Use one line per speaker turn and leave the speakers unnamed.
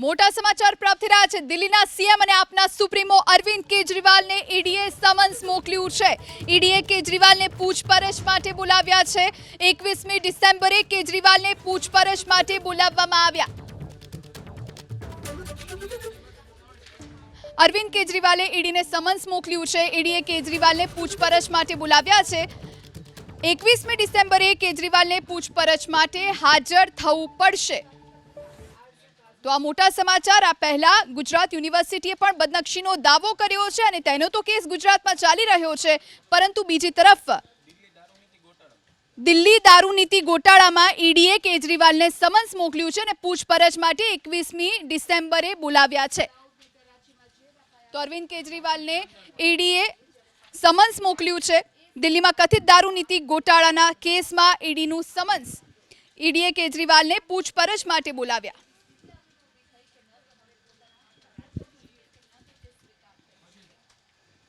મોટા સમાચાર પ્રાપ્ત થઈ રહ્યા છે. દિલ્હીના સીએમ અને આપના સુપ્રીમો અરવિંદ કેજરીવાલને ઈડીએ સમન્સ મોકલ્યું છે. ઈડીએ કેજરીવાલને પૂછપરછ માટે બોલાવ્યા છે. એકવીસમી ડિસેમ્બરે કેજરીવાલને પૂછપરછ માટે બોલાવવામાં આવ્યા. અરવિંદ કેજરીવાલે ઈડીને સમન્સ મોકલ્યું છે. ઈડીએ કેજરીવાલને પૂછપરછ માટે બોલાવ્યા છે. એકવીસમી ડિસેમ્બરે કેજરીવાલને પૂછપરછ માટે હાજર થવું પડશે. તો આ મોટા સમાચાર, આ પહેલા ગુજરાત યુનિવર્સિટીએ પણ બદનક્ષીનો દાવો કર્યો છે અને તેનો તો કેસ ગુજરાતમાં ચાલી રહ્યો છે. પરંતુ બીજી તરફ દિલ્હી દારૂ નીતિ ગોટાળામાં ઈડીએ કેજરીવાલને સમન્સ મોકલ્યું છે અને પૂછપરછ માટે એકવીસમી ડિસેમ્બરે બોલાવ્યા છે. તો અરવિંદ કેજરીવાલને ઈડીએ સમન્સ મોકલ્યું છે. દિલ્હીમાં કથિત દારૂ નીતિ ગોટાળાના કેસમાં ઈડીનું સમન્સ. ઈડીએ કેજરીવાલને પૂછપરછ માટે બોલાવ્યા.